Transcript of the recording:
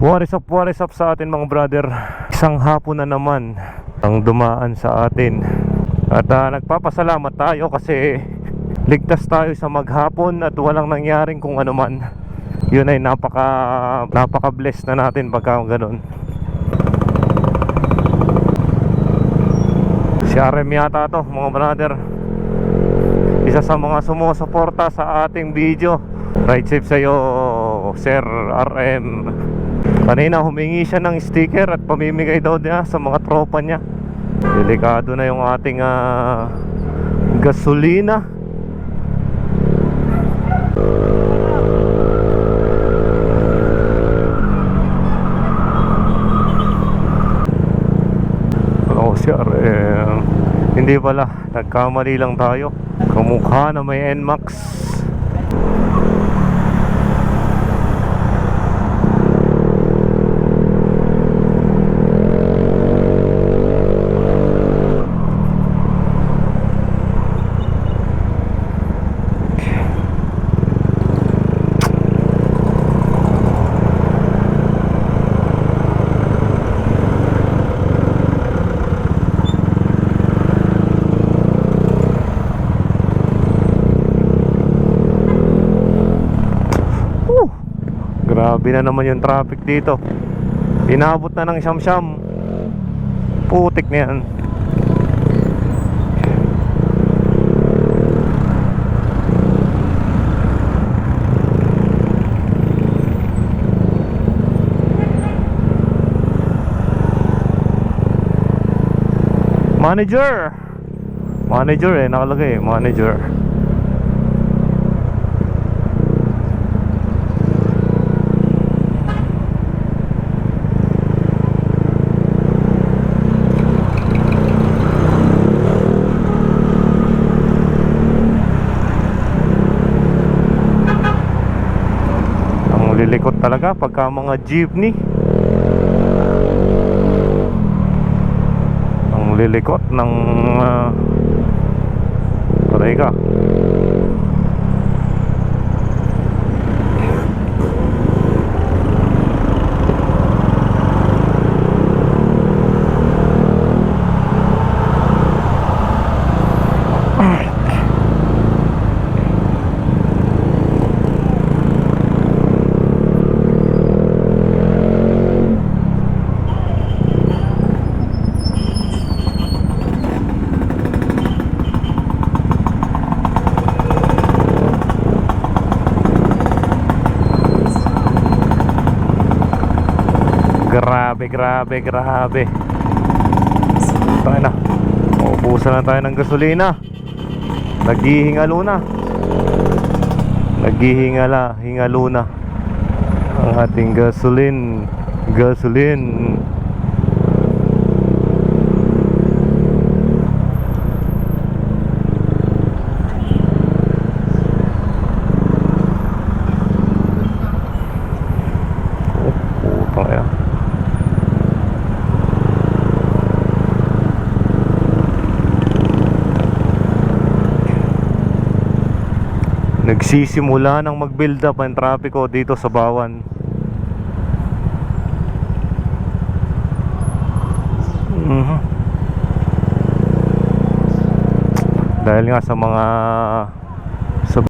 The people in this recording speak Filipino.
What is up, what is up sa atin mga brother? Isang hapon na naman ang dumaan sa atin. At ah, nagpapasalamat tayo kasi ligtas tayo sa maghapon at walang nangyaring kung ano man. Yun ay napaka, napaka blessed na natin pagka ganun. Si RM yata to mga brother. Isa sa mga sumusuporta sa ating video. Ride safe sa'yo Sir RM Kanina humingi siya ng sticker at pamimigay daw niya sa mga tropa niya. Delikado na yung ating ah, gasolina. Oh, si RM. Hindi pala, nagkamali lang tayo. Kamukha na may NMAX. Grabe na naman yung traffic dito. Inabot na ng siyam-siyam. Putik na yan. Manager! Manager eh, nakalagay eh, manager. Ang lilikot talaga pagka mga jeepney. Ang lilikot ng uh, Patay Grabe, grabe, grabe. Tayo na. Uubusan na tayo ng gasolina. Naghihingalo na. Naghihingala, hingalo na. Ang ating gasolin. Gasolin. Nagsisimula ng mag-build up ang trapiko dito sa Bawan. Mhm. Dahil nga sa mga